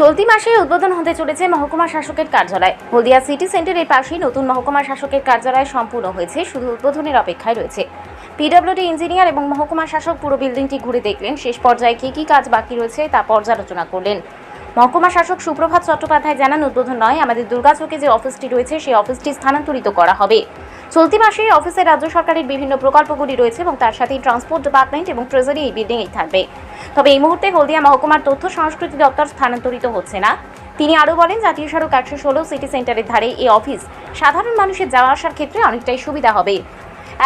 চলতি মাসে উদ্বোধন হতে চলেছে মহকুমা শাসকের কার্যালয়। হলদিয়া সিটি সেন্টারের পাশেই নতুন মহকুমা শাসকের কার্যালয় সম্পূর্ণ হয়েছে, শুধু উদ্বোধনের অপেক্ষায় রয়েছে। পিডব্লিউডি ইঞ্জিনিয়ার এবং মহকুমা শাসক পুরো বিল্ডিংটি ঘুরে দেখলেন, শেষ পর্যায়ে কী কী কাজ বাকি রয়েছে তা পর্যালোচনা করলেন। মহকুমা শাসক সুপ্রভাত চট্টোপাধ্যায় জানান, উদ্বোধন নয়, আমাদের দুর্গাচকে যে অফিসটি রয়েছে, সেই অফিসটি স্থানান্তরিত করা হবে। চলতি মাসে অফিসে রাজ্য সরকারের বিভিন্ন প্রকল্পগুলি রয়েছে এবং তার সাথে ট্রান্সপোর্ট ডিপার্টমেন্ট এবং ট্রেজারি এই বিল্ডিংয়েই থাকবে। তবে এই মুহূর্তে হলদিয়া মহকুমার তথ্য সংস্কৃতি দপ্তর স্থানান্তরিত হচ্ছে না। তিনি আরও বলেন, জাতীয় সড়ক একশো ষোলো সিটি সেন্টারের ধারে এই অফিস সাধারণ মানুষের যাওয়া আসার ক্ষেত্রে অনেকটাই সুবিধা হবে।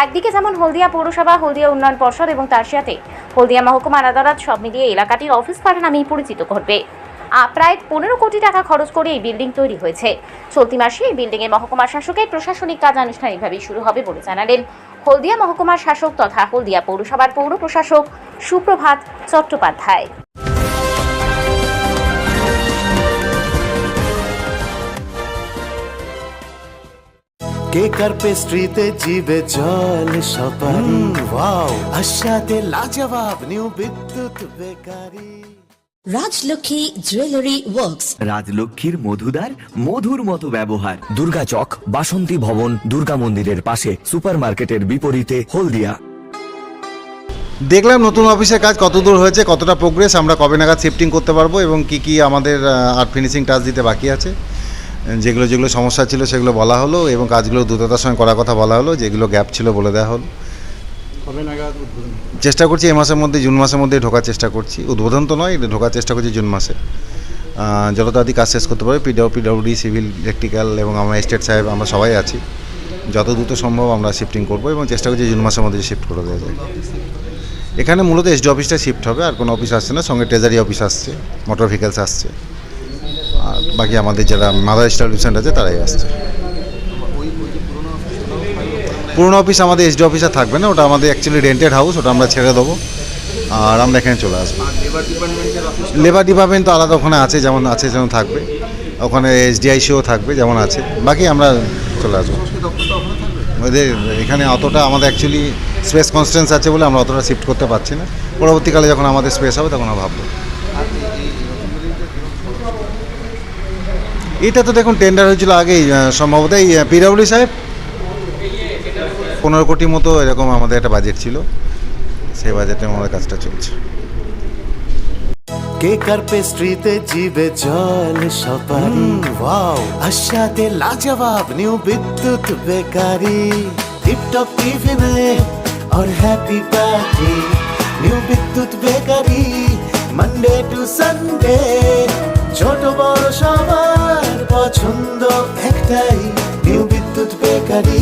একদিকে যেমন হলদিয়া পৌরসভা, হলদিয়া উন্নয়ন পর্ষদ এবং তার সাথে হলদিয়া মহকুমার আদালত সব মিলিয়ে এলাকাটির অফিস পাড়া নামেই পরিচিত করবে প্রায় পনেরো কোটি টাকা খরচ করে এই বিল্ডিং তৈরি হয়েছে। চলতি মাসে এই বিল্ডিংয়ে মহকুমা শাসকের প্রশাসনিক কাজ আনুষ্ঠানিকভাবে শুরু হবে বলে জানালেন হলদিয়া মহকুমার শাসক তথা হলদিয়া পৌরসভার পৌর প্রশাসক সুপ্রভাত চট্টোপাধ্যায়। কেক আর পেস্ট্রিতে জিবে জল সপারি? ওয়াও আশাতে লাজবাব new Bidyut bakery. Rajlakshmi jewellery works রাজলক্ষ্মীর মধুদার মধুর মতো ব্যবহার। দুর্গা চক বাসন্তী ভবন দুর্গা মন্দিরের পাশে সুপারমার্কেটের বিপরীতে হলদিয়া। দেখলাম নতুন অফিসের কাজ কত দূর হয়েছে কতটা প্রোগ্রেস আমরা কবে নাগাদ শিফটিং করতে পারব এবং কি কি আমাদের আর ফিনিশিং টাচ দিতে বাকি আছে। যেগুলো যেগুলো সমস্যা ছিল সেগুলো বলা হলো এবং কাজগুলো দ্রুততার সঙ্গে করার কথা বলা হলো যেগুলো গ্যাপ ছিল বলে দেওয়া হলো। চেষ্টা করছি এ মাসের মধ্যে, জুন মাসের মধ্যে ঢোকার চেষ্টা করছি। উদ্বোধন তো নয়, ঢোকার চেষ্টা করছি জুন মাসে। যত তাড়াতাড়ি কাজ শেষ করতে পারবে। পিডাব্লিউ পিডাব্লিউডি সিভিল ইলেকট্রিক্যাল এবং আমরা স্টেট সাহেব, আমরা সবাই আছি। যত দ্রুত সম্ভব আমরা শিফটিং করব এবং চেষ্টা করছি জুন মাসের মধ্যে শিফট করে দেওয়া যায়। এখানে মূলত এসডি অফিসটা শিফট হবে, আর কোনো অফিস আসছে না, সঙ্গে ট্রেজারি অফিস আসছে মোটর ভেহিকেলস আসছে। আর বাকি আমাদের যারা মাদার এস্টাবলিশমেন্ট আছে, তারাই আসছে। পুরনো অফিস আমাদের এসডি অফিস থাকবে না ওটা আমাদের অ্যাকচুয়ালি রেন্টেড হাউস ওটা আমরা ছেড়ে দেবো। আর আমরা এখানে চলে আসব। লেবার ডিপার্টমেন্ট তো আলাদা ওখানে আছে যেমন আছে যেমন থাকবে। ওখানে এসডিআইসিও থাকবে যেমন আছে। বাকি আমরা চলে আসব। ওদের এখানে অতটা আমাদের অ্যাকচুয়ালি স্পেস কনস্টেন্স আছে বলে আমরা অতটা শিফট করতে পারছি না। পরবর্তীকালে যখন আমাদের স্পেস হবে তখন আমরা ভাববো। এটা তো দেখুন টেন্ডার হয়েছিল আগেই সম্ভবত এই পিডব্লিউ সাহেব পনেরো কোটি মতো এরকম আমাদের একটা বাজেট ছিল সেই বাজেটে আমাদের কাজটা চলছে কেক আর পেস্ট্রিতে জিবে জল সপারি ওয়াও আশাতে লাজবাব নিউ বিদ্যুৎ বেকারি টিপটপ টিফিনে और happy party new Bidyut bakery Monday to Sunday ছোট বড় সবার পছন্দ একটাই নিউ বিদ্যুৎ বেকারি